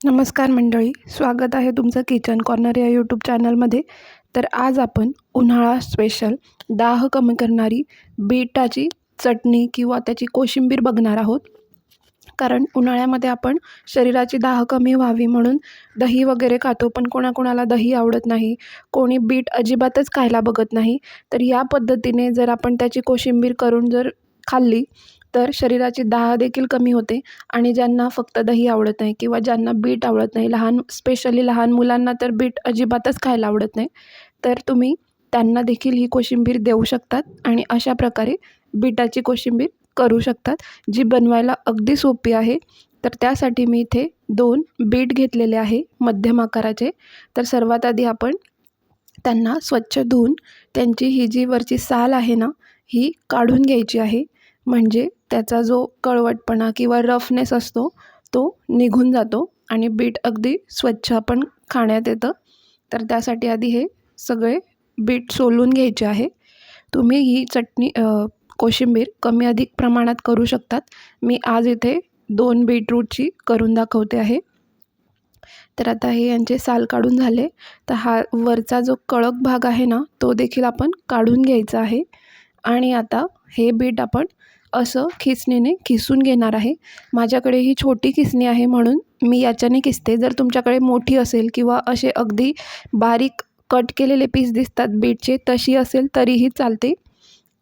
नमस्कार मंडळी स्वागत आहे तुमचं किचन कॉर्नर या यूट्यूब चॅनलमध्ये. तर आज आपण उन्हाळा स्पेशल दाह कमी करणारी बीटाची चटणी किंवा त्याची कोशिंबीर बघणार आहोत. कारण उन्हाळ्यामध्ये आपण शरीराची दाह कमी व्हावी म्हणून दही वगैरे खातो पण कोणाकोणाला दही आवडत नाही कोणी बीट अजिबातच खायला बघत नाही. तर या पद्धतीने जर आपण त्याची कोशिंबीर करून जर खाल्ली तर शरीराची दाह देखील कमी होते आणि ज्यांना फक्त दही आवडत नाही किंवा ज्यांना बीट आवडत नाही लहान स्पेशली लहान मुलांना तर बीट अजिबातच खायला आवडत नाही तर तुम्ही त्यांना देखील ही कोशिंबीर देऊ शकतात आणि अशा प्रकारे बीटाची कोशिंबीर करू शकतात जी बनवायला अगदी सोपी आहे. तर त्यासाठी मी इथे दोन बीट घेतलेले आहे मध्यम आकाराचे. तर सर्वात आधी आपण त्यांना स्वच्छ धुवून त्यांची ही जी वरची साल आहे ना ही काढून घ्यायची आहे. म्हणजे त्याचा जो कळवटपणा किंवा रफनेस असतो तो निघून जातो आणि बीट अगदी स्वच्छ आपण खाण्यात येतं. तर त्यासाठी आधी हे सगळे बीट सोलून घ्यायचे आहे. तुम्ही ही चटणी कोशिंबीर कमी अधिक प्रमाणात करू शकतात. मी आज इथे दोन बीटरूटची करून दाखवते आहे. तर आता हे यांचे साल काढून झाले. तर हा वरचा जो कळक भाग आहे ना तो देखील आपण काढून घ्यायचा आहे. आणि आता हे बीट आपण असं खिसणीने खिसून घेणार आहे. माझ्याकडे ही छोटी खिसणी आहे म्हणून मी याच्याने किसते जर तुमच्याकडे मोठी असेल किंवा असे अगदी बारीक कट केलेले पीस दिसतात बीटचे तशी असेल तरीही चालते.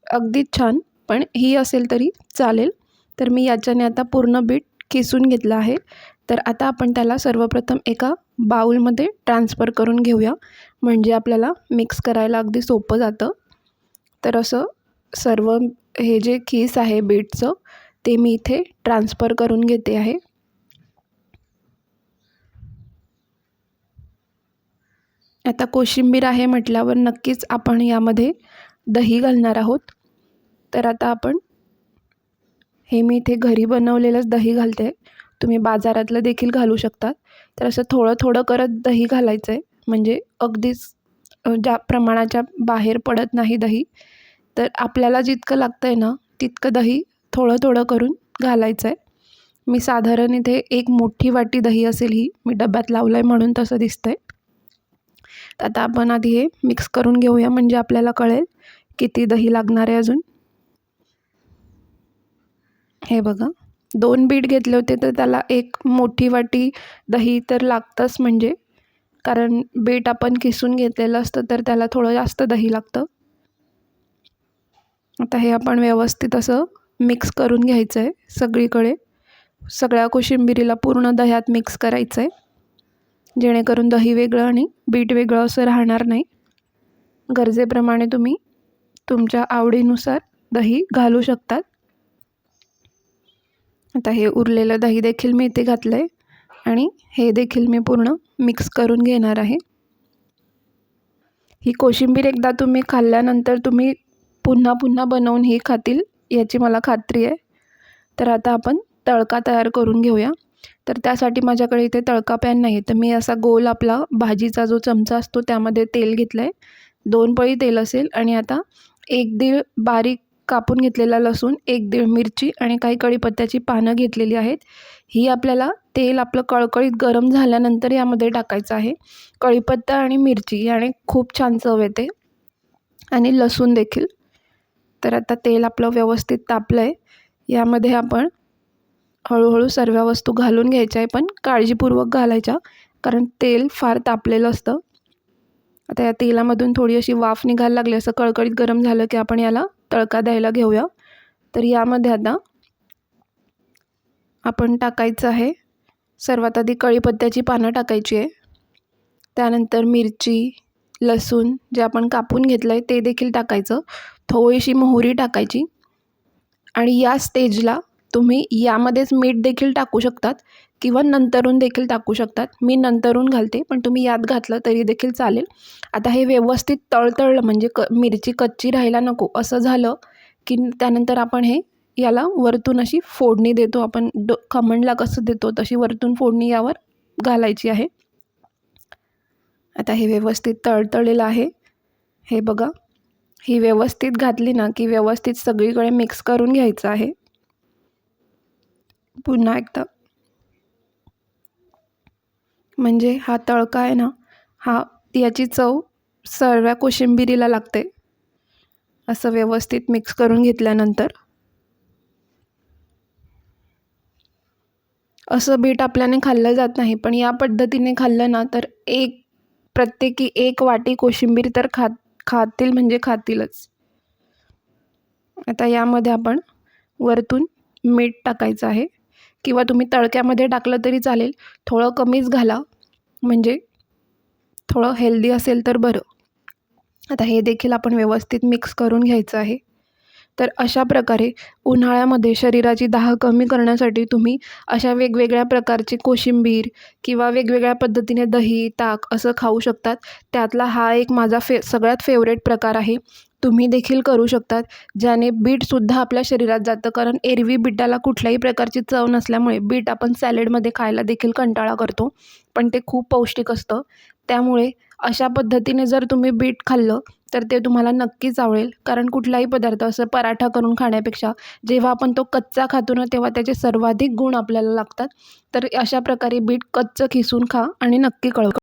अगदी छान पण ही असेल तरी चालेल. तर मी याच्याने आता पूर्ण बीट खिसून घेतलं आहे. तर आता आपण त्याला सर्वप्रथम एका बाऊलमध्ये ट्रान्सफर करून घेऊया. म्हणजे आपल्याला मिक्स करायला अगदी सोपं जातं. तर असं सर्व हे जे खीस आहे बीटचं ते मी इथे ट्रान्सफर करून घेते आहे. आता कोशिंबीर आहे म्हटल्यावर नक्कीच आपण यामध्ये दही घालणार आहोत. तर आता आपण हे मी इथे घरी बनवलेलंच दही घालते. तुम्ही बाजारातलं देखील घालू शकतात. तर असं थोडं थोडं करत दही घालायचं आहे म्हणजे अगदीच ज्या प्रमाणाच्या बाहेर पडत नाही दही तर आपल्याला जितकं लागतं आहे ना तितकं दही थोडं थोडं करून घालायचं आहे मी साधारण इथे एक मोठी वाटी दही असेल ही मी डब्यात लावलं आहे म्हणून तसं दिसतं आहे तर आता आपण आधी हे मिक्स करून घेऊया म्हणजे आपल्याला कळेल किती दही लागणार आहे अजून. हे बघा दोन बीट घेतले होते तर त्याला एक मोठी वाटी दही तर लागतंच म्हणजे. कारण बीट आपण किसून घेतलेलं असतं तर त्याला थोडं जास्त दही लागतं. आता हे आपण व्यवस्थित असं मिक्स करून घ्यायचं आहे सगळीकडे. सगळ्या कोशिंबिरीला पूर्ण दह्यात मिक्स करायचं आहे जेणेकरून दही वेगळं आणि बीट वेगळं असं राहणार नाही. गरजेप्रमाणे तुम्ही तुमच्या आवडीनुसार दही घालू शकतात. आता हे उरलेलं दही देखील मी इथे घातलं आहे आणि हे देखील मी पूर्ण मिक्स करून घेणार आहे. ही कोशिंबीर एकदा तुम्ही खाल्ल्यानंतर तुम्ही पुन्हा पुन्हा बनवून ही खातील याची मला खात्री आहे. तर आता आपण तळका तयार करून घेऊया. तर त्यासाठी माझ्याकडे इथे तळका पॅन नाही आहे तर मी असा गोल आपला भाजीचा जो चमचा असतो त्यामध्ये तेल घेतलं आहे दोन पळी तेल असेल आणि आता एक दीड बारीक कापून घेतलेला लसूण एक दीड मिरची आणि काही कढीपत्त्याची पानं घेतलेली आहेत. ही आपल्याला तेल आपलं कळकळीत गरम झाल्यानंतर यामध्ये टाकायचं आहे. कढीपत्ता आणि मिरची याने खूप छान चव येते. आणि लसूण देखील. तर आता तेल आपलं व्यवस्थित तापलं आहे यामध्ये आपण हळूहळू सर्व वस्तू घालून घ्यायच्या आहे पण काळजीपूर्वक घालायच्या कारण तेल फार तापलेलं असतं. आता या तेलामधून थोडी अशी वाफ निघायला लागली असं कळकळीत गरम झालं की आपण याला तळका द्यायला घेऊया. तर यामध्ये आता आपण टाकायचं आहे. सर्वात आधी कळीपत्त्याची पानं टाकायची आहे त्यानंतर मिरची लसूण जे आपण कापून घेतलं आहे ते देखील टाकायचं. थोडीशी मोहरी टाकायची. आणि या स्टेजला तुम्ही यामध्येच मीठ देखील टाकू शकतात किंवा नंतरून देखील टाकू शकतात. मी नंतरून घालते पण तुम्ही यात घातलं तरी देखील चालेल. आता हे व्यवस्थित तळतळलं म्हणजे क मिरची कच्ची राहायला नको. असं झालं की त्यानंतर आपण हे याला वरतून अशी फोडणी देतो. आपण ड खमणला कसं देतो तशी वरतून फोडणी यावर घालायची आहे. आता हे व्यवस्थित तळतळलेलं आहे. हे बघा. ही व्यवस्थित घातली ना की व्यवस्थित सगळीकडे मिक्स करून घ्यायचं आहे. पुन्हा एकदा. म्हणजे हा तळका आहे ना हा याची चव सर्व कोशिंबिरीला लागते. असं व्यवस्थित मिक्स करून घेतल्यानंतर. असं बीट आपल्याने खाल्लं जात नाही पण या पद्धतीने खाल्लं ना तर एक प्रत्येकी एक वाटी कोशिंबीर तर खात खातील म्हणजे खातीलच. आता यामध्ये आपण वरतून मीठ टाकायचं आहे. किंवा तुम्ही तळक्यामध्ये टाकलं तरी चालेल. थोडं कमीच घाला. म्हणजे थोडं हेल्दी असेल तर बरं. आता हे देखील आपण व्यवस्थित मिक्स करून घ्यायचं आहे. तर अशा प्रकारे उन्हाळ्यामध्ये शरीराची दाह कमी करण्यासाठी तुम्ही अशा वेगवेगळ्या प्रकारची कोशिंबीर किंवा वेगवेगळ्या पद्धतीने दही ताक असं खाऊ शकतात. त्यातला हा एक माझा फे सगळ्यात फेवरेट प्रकार आहे. तुम्ही देखील करू शकतात ज्याने बीटसुद्धा आपल्या शरीरात जातं. कारण एरवी बीटाला कुठल्याही प्रकारची चव नसल्यामुळे बीट आपण सॅलेडमध्ये खायला देखील कंटाळा करतो. पण ते खूप पौष्टिक असतं. त्यामुळे अशा पद्धतीने जर तुम्ही बीट खाल्लं तर ते तुम्हाला नक्कीच आवडेल. कारण कुठलाही पदार्थ असं पराठा करून खाण्यापेक्षा जेव्हा आपण तो कच्चा खातो ना तेव्हा त्याचे सर्वाधिक गुण आपल्याला लागतात. तर अशा प्रकारे बीट कच्चं खिसून खा आणि नक्की कळव.